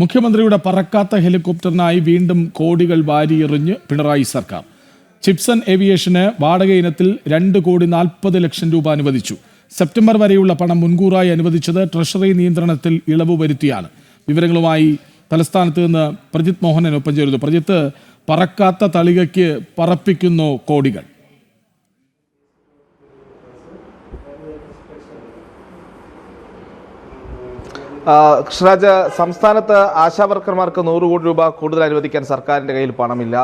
മുഖ്യമന്ത്രിയുടെ പറക്കാത്ത ഹെലികോപ്റ്ററിനായി വീണ്ടും കോടികൾ വാരിയെറിഞ്ഞ് പിണറായി സർക്കാർ. ചിപ്സൺ ഏവിയേഷന് വാടക ഇനത്തിൽ രണ്ട് കോടി നാൽപ്പത് ലക്ഷം രൂപ അനുവദിച്ചു. സെപ്റ്റംബർ വരെയുള്ള പണം മുൻകൂറായി അനുവദിച്ചത് ട്രഷറി നിയന്ത്രണത്തിൽ ഇളവ് വരുത്തിയാണ്. വിവരങ്ങളുമായി തലസ്ഥാനത്ത് നിന്ന് പ്രജിത് മോഹനൻ ഒപ്പം ചേരുന്നു. പ്രജിത്ത് പറക്കാത്ത തളികയ്ക്ക് പറപ്പിക്കുന്നു കോടികൾ. കൃഷ്ണരാജ് സംസ്ഥാനത്ത് ആശാവർക്കർമാർക്ക് നൂറ് കോടി രൂപ കൂടുതൽ അനുവദിക്കാൻ സർക്കാരിന്റെ കയ്യിൽ പണമില്ല.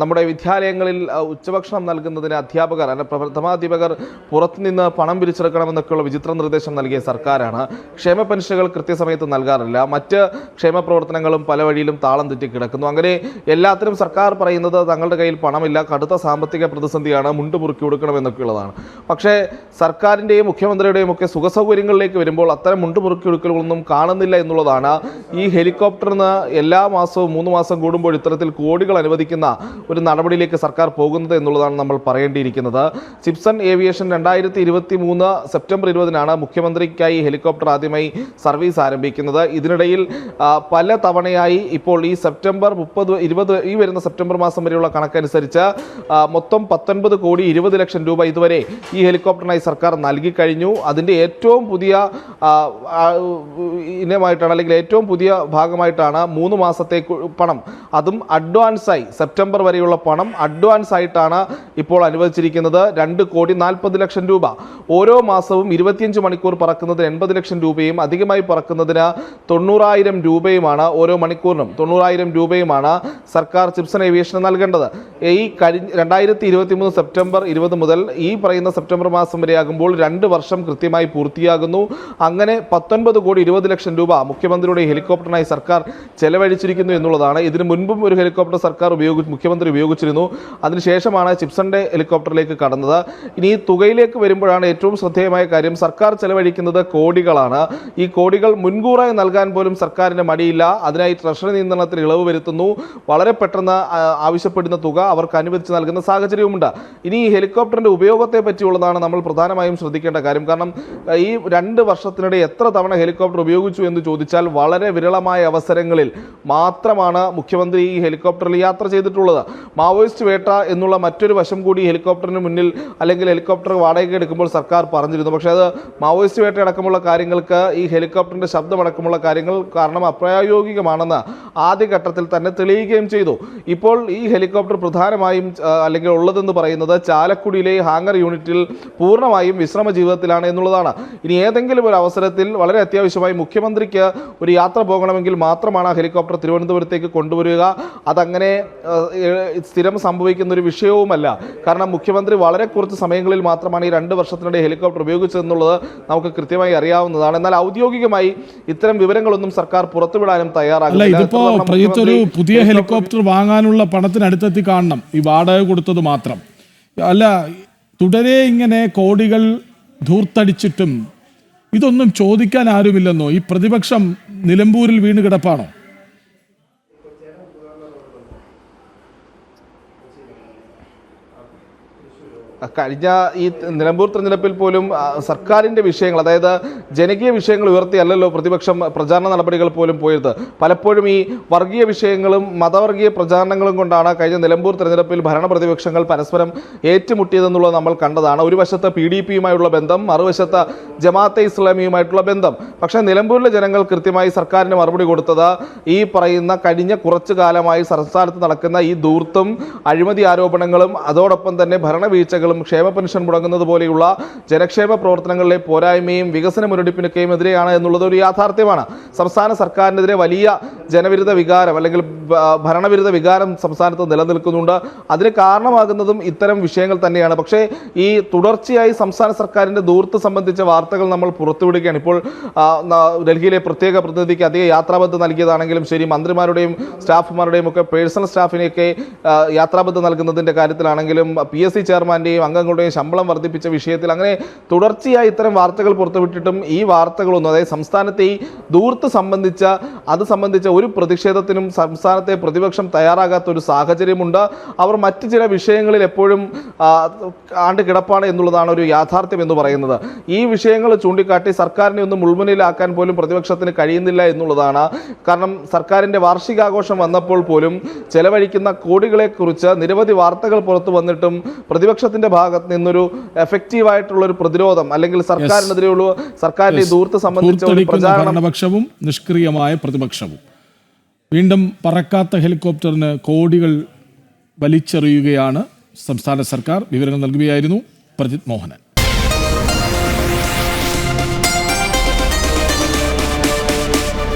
നമ്മുടെ വിദ്യാലയങ്ങളിൽ ഉച്ചഭക്ഷണം നൽകുന്നതിന് അധ്യാപകർ അല്ല പ്രഥമാധ്യാപകർ പുറത്തുനിന്ന് പണം പിരിച്ചെടുക്കണമെന്നൊക്കെയുള്ള വിചിത്ര നിർദ്ദേശം നൽകിയ സർക്കാരാണ്. ക്ഷേമ പെൻഷനുകൾ കൃത്യസമയത്ത് നൽകാറില്ല. മറ്റ് ക്ഷേമ പ്രവർത്തനങ്ങളും പല വഴിയിലും താളം തെറ്റി കിടക്കുന്നു. അങ്ങനെ എല്ലാത്തിനും സർക്കാർ പറയുന്നത് തങ്ങളുടെ കയ്യിൽ പണമില്ല കടുത്ത സാമ്പത്തിക പ്രതിസന്ധിയാണ് മുണ്ട് മുറുക്കി കൊടുക്കണമെന്നൊക്കെയുള്ളതാണ്. പക്ഷേ സർക്കാരിന്റെയും മുഖ്യമന്ത്രിയുടെയും ഒക്കെ സുഖസൗകര്യങ്ങളിലേക്ക് വരുമ്പോൾ അത്തരം മുണ്ട് മുറുക്കി കൊടുക്കലുകളൊന്നും കാണുന്നില്ല എന്നുള്ളതാണ് ഈ ഹെലികോപ്റ്ററിന് എല്ലാ മാസവും മൂന്ന് മാസം കൂടുമ്പോൾ ഇത്തരത്തിൽ കോടികൾ അനുവദിക്കുന്ന ഒരു നടപടിയിലേക്ക് സർക്കാർ പോകുന്നത് എന്നുള്ളതാണ് നമ്മൾ പറയേണ്ടിയിരിക്കുന്നത്. സിപ്സൺ ഏവിയേഷൻ രണ്ടായിരത്തി ഇരുപത്തി മൂന്ന് സെപ്റ്റംബർ ഇരുപതിനാണ് മുഖ്യമന്ത്രിക്കായി ഹെലികോപ്റ്റർ ആദ്യമായി സർവീസ് ആരംഭിക്കുന്നത്. ഇതിനിടയിൽ പല തവണയായി ഇപ്പോൾ ഈ സെപ്റ്റംബർ മുപ്പത് ഇരുപത് ഈ വരുന്ന സെപ്റ്റംബർ മാസം വരെയുള്ള കണക്കനുസരിച്ച് മൊത്തം പത്തൊൻപത് കോടി ഇരുപത് ലക്ഷം രൂപ ഇതുവരെ ഈ ഹെലികോപ്റ്ററിനായി സർക്കാർ നൽകിക്കഴിഞ്ഞു അതിന്റെ ഏറ്റവും പുതിയ ഇനമായിട്ടാണ് അല്ലെങ്കിൽ ഏറ്റവും പുതിയ ഭാഗമായിട്ടാണ് മൂന്ന് മാസത്തെ പണം. അതും അഡ്വാൻസായി സെപ്റ്റംബർ വരെയുള്ള പണം അഡ്വാൻസ് ആയിട്ടാണ് ഇപ്പോൾ അനുവദിച്ചിരിക്കുന്നത്. രണ്ട് കോടി നാൽപ്പത് ലക്ഷം രൂപ. ഓരോ മാസവും ഇരുപത്തിയഞ്ച് മണിക്കൂർ പറക്കുന്നതിന് എൺപത് ലക്ഷം രൂപയും അധികമായി പറക്കുന്നതിന് തൊണ്ണൂറായിരം രൂപയുമാണ് ഓരോ മണിക്കൂറിനും തൊണ്ണൂറായിരം രൂപയുമാണ് സർക്കാർ ചിപ്സൺ ഏവിയേഷന് നൽകേണ്ടത്. ഈ കഴിഞ്ഞ രണ്ടായിരത്തി ഇരുപത്തി മൂന്ന് സെപ്റ്റംബർ ഇരുപത് മുതൽ ഈ പറയുന്ന സെപ്റ്റംബർ മാസം വരെയാകുമ്പോൾ രണ്ട് വർഷം കൃത്യമായി പൂർത്തിയാകുന്നു. അങ്ങനെ പത്തൊൻപത് കോടി ഇരുപത് ലക്ഷം രൂപ മുഖ്യമന്ത്രിയുടെ ഹെലികോപ്റ്ററിനായി സർക്കാർ ചെലവഴിച്ചിരിക്കുന്നു എന്നുള്ളതാണ്. ഇതിനു മുൻപും ഒരു ഹെലികോപ്റ്റർ സർക്കാർ ഉപയോഗിച്ച് മുഖ്യമന്ത്രി ഉപയോഗിച്ചിരുന്നു. അതിനുശേഷമാണ് ചിപ്സന്റെ ഹെലികോപ്റ്ററിലേക്ക് കടന്നത്. ഇനി തുകയിലേക്ക് വരുമ്പോഴാണ് ഏറ്റവും ശ്രദ്ധേയമായ കാര്യം. സർക്കാർ ചെലവഴിക്കുന്നത് കോടികളാണ്. ഈ കോടികൾ മുൻകൂറായി നൽകാൻ പോലും സർക്കാരിന് മടിയില്ല. അതിനായി ട്രഷറി നിയന്ത്രണത്തിൽ ഇളവ് വരുത്തുന്നു. വളരെ പെട്ടെന്ന് ആവശ്യപ്പെടുന്ന തുക അവർക്ക് അനുവദിച്ച് നൽകുന്ന സാഹചര്യവുമുണ്ട്. ഇനി ഈ ഹെലികോപ്റ്ററിന്റെ ഉപയോഗത്തെ പറ്റിയുള്ളതാണ് നമ്മൾ പ്രധാനമായും ശ്രദ്ധിക്കേണ്ട കാര്യം. കാരണം ഈ രണ്ട് വർഷത്തിനിടെ എത്ര തവണ ഹെലികോപ്റ്റർ ഉപയോഗിച്ചു എന്ന് ചോദിച്ചാൽ വളരെ വിരളമായ അവസരങ്ങളിൽ മാത്രമാണ് മുഖ്യമന്ത്രി ഈ ഹെലികോപ്റ്ററിൽ യാത്ര ചെയ്തിട്ടുള്ളത്. മാവോയിസ്റ്റ് വേട്ട എന്നുള്ള മറ്റൊരു വശം കൂടി ഹെലികോപ്റ്ററിന് മുന്നിൽ അല്ലെങ്കിൽ ഹെലികോപ്റ്റർ വാടകയ്ക്ക് എടുക്കുമ്പോൾ സർക്കാർ പറഞ്ഞിരുന്നു. പക്ഷേ അത് മാവോയിസ്റ്റ് വേട്ട അടക്കമുള്ള കാര്യങ്ങൾക്ക് ഈ ഹെലികോപ്റ്ററിന്റെ ശബ്ദമടക്കമുള്ള കാര്യങ്ങൾ കാരണം അപ്രായോഗികമാണെന്ന് ആദ്യഘട്ടത്തിൽ തന്നെ തെളിയിക്കുകയും ചെയ്തു. ഇപ്പോൾ ഈ ഹെലികോപ്റ്റർ പ്രധാനമായും അല്ലെങ്കിൽ ഉള്ളതെന്ന് പറയുന്നത് ചാലക്കുടിയിലെ ഹാങ്ങർ യൂണിറ്റിൽ പൂർണമായും വിശ്രമ ജീവിതത്തിലാണ് എന്നുള്ളതാണ്. ഇനി ഏതെങ്കിലും ഒരു അവസരത്തിൽ വളരെ അത്യാവശ്യമായി മുഖ്യമന്ത്രിക്ക് ഒരു യാത്ര പോകണമെങ്കിൽ മാത്രമാണ് ആ ഹെലികോപ്റ്റർ തിരുവനന്തപുരത്തേക്ക് കൊണ്ടുവരിക. അതങ്ങനെ സ്ഥിരം സംഭവിക്കുന്ന ഒരു വിഷയവുമല്ല. കാരണം മുഖ്യമന്ത്രി വളരെ കുറച്ച് സമയങ്ങളിൽ മാത്രമാണ് ഈ രണ്ട് വർഷത്തിനിടെ ഹെലികോപ്റ്റർ ഉപയോഗിച്ചതെന്നുള്ളത് നമുക്ക് കൃത്യമായി അറിയാവുന്നതാണ്. എന്നാൽ ഔദ്യോഗികമായി ഇത്തരം വിവരങ്ങളൊന്നും സർക്കാർ പുറത്തുവിടാനും തയ്യാറാകില്ല പ്രജിത്ത് ഒരു പുതിയ ഹെലികോപ്റ്റർ വാങ്ങാനുള്ള പണത്തിന് അടുത്തെത്തി കാണണം. ഈ വാടക കൊടുത്തത് മാത്രം. അല്ല തുടരെ ഇങ്ങനെ കോടികൾ ധൂർത്തടിച്ചിട്ടും ഇതൊന്നും ചോദിക്കാൻ ആരുമില്ലെന്നോ? ഈ പ്രതിപക്ഷം നിലമ്പൂരിൽ വീണ് കിടപ്പാണോ? കഴിഞ്ഞ ഈ നിലമ്പൂർ തെരഞ്ഞെടുപ്പിൽ പോലും സർക്കാരിന്റെ വിഷയങ്ങൾ അതായത് ജനകീയ വിഷയങ്ങൾ ഉയർത്തിയല്ലല്ലോ പ്രതിപക്ഷം പ്രചാരണ നടപടികൾ പോലും പോയത്. പലപ്പോഴും ഈ വർഗീയ വിഷയങ്ങളും മതവർഗീയ പ്രചാരണങ്ങളും കൊണ്ടാണ് കഴിഞ്ഞ നിലമ്പൂർ തെരഞ്ഞെടുപ്പിൽ ഭരണ പ്രതിപക്ഷങ്ങൾ പരസ്പരം ഏറ്റുമുട്ടിയതെന്നുള്ളത് നമ്മൾ കണ്ടതാണ്. ഒരു വശത്ത് പി ഡി പിയുമായുള്ള ബന്ധം മറുവശത്ത് ജമാഅത്തെ ഇസ്ലാമിയുമായിട്ടുള്ള ബന്ധം. പക്ഷേ നിലമ്പൂരിലെ ജനങ്ങൾ കൃത്യമായി സർക്കാരിന് മറുപടി കൊടുത്തത് ഈ പറയുന്ന കഴിഞ്ഞ കുറച്ചു കാലമായി സംസ്ഥാനത്ത് നടക്കുന്ന ഈ ദൂർത്തും അഴിമതി ആരോപണങ്ങളും അതോടൊപ്പം തന്നെ ഭരണവീഴ്ചകളും ക്ഷേമ പെൻഷൻ മുടങ്ങുന്നത് പോലെയുള്ള ജനക്ഷേമ പ്രവർത്തനങ്ങളിലെ പോരായ്മയും വികസന മുന്നടിപ്പിനൊക്കെയും എതിരെയാണ് എന്നുള്ളത് ഒരു യാഥാർത്ഥ്യമാണ്. സംസ്ഥാന സർക്കാരിനെതിരെ വലിയ ജനവിരുദ്ധ വികാരം അല്ലെങ്കിൽ ഭരണവിരുദ്ധ വികാരം സംസ്ഥാനത്ത് നിലനിൽക്കുന്നുണ്ട്. അതിന് കാരണമാകുന്നതും ഇത്തരം വിഷയങ്ങൾ തന്നെയാണ്. പക്ഷേ ഈ തുടർച്ചയായി സംസ്ഥാന സർക്കാരിന്റെ ദൂർത്ത് സംബന്ധിച്ച വാർത്തകൾ നമ്മൾ പുറത്തുവിടുകയാണ്. ഇപ്പോൾ ഡൽഹിയിലെ പ്രത്യേക പ്രതിനിധിക്ക് അധിക യാത്രാബദ്ധ നൽകിയതാണെങ്കിലും ശരി മന്ത്രിമാരുടെയും സ്റ്റാഫുമാരുടെയും ഒക്കെ പേഴ്സണൽ സ്റ്റാഫിനെയൊക്കെ യാത്രാബദ്ധ നൽകുന്നതിന്റെ കാര്യത്തിലാണെങ്കിലും പി എസ് സി ചെയർമാന്റെയും അംഗങ്ങളുടെയും ശമ്പളം വർദ്ധിപ്പിച്ച വിഷയത്തിൽ അങ്ങനെ തുടർച്ചയായി ഇത്തരം വാർത്തകൾ പുറത്തുവിട്ടിട്ടും ഈ വാർത്തകളൊന്നും അതായത് സംസ്ഥാനത്തെ ഈ ദൂർത്ത് സംബന്ധിച്ച അത് സംബന്ധിച്ച ഒരു പ്രതിഷേധത്തിനും സംസ്ഥാനത്തെ പ്രതിപക്ഷം തയ്യാറാകാത്ത ഒരു സാഹചര്യമുണ്ട്. അവർ മറ്റ് ചില വിഷയങ്ങളിൽ എപ്പോഴും ആണ്ട് കിടപ്പാണ് എന്നുള്ളതാണ് ഒരു യാഥാർത്ഥ്യം എന്ന് പറയുന്നത്. ഈ വിഷയങ്ങൾ ചൂണ്ടിക്കാട്ടി സർക്കാരിനെ ഒന്ന് മുൾമുനയിലാക്കാൻ പോലും പ്രതിപക്ഷത്തിന് കഴിയുന്നില്ല എന്നുള്ളതാണ്. കാരണം സർക്കാരിന്റെ വാർഷികാഘോഷം വന്നപ്പോൾ പോലും ചെലവഴിക്കുന്ന കോടികളെക്കുറിച്ച് നിരവധി വാർത്തകൾ പുറത്തു വന്നിട്ടും പ്രതിപക്ഷത്തിന്റെ ഭാഗത്ത് നിന്നൊരു എഫക്റ്റീവായിട്ടുള്ള ഒരു പ്രതിരോധം അല്ലെങ്കിൽ സർക്കാരിനെതിരെയുള്ള സർക്കാരിന്റെ ദൂർത്ത് സംബന്ധിച്ച ഒരു ഭരണപക്ഷവും നിഷ്ക്രിയമായ പ്രതിപക്ഷവും. വീണ്ടും പറക്കാത്ത ഹെലികോപ്റ്ററിന് കോടികൾ വലിച്ചെറിയുകയാണ് സംസ്ഥാന സർക്കാർ. വിവരങ്ങൾ നൽകുകയായിരുന്നു പ്രജിത് മോഹനൻ.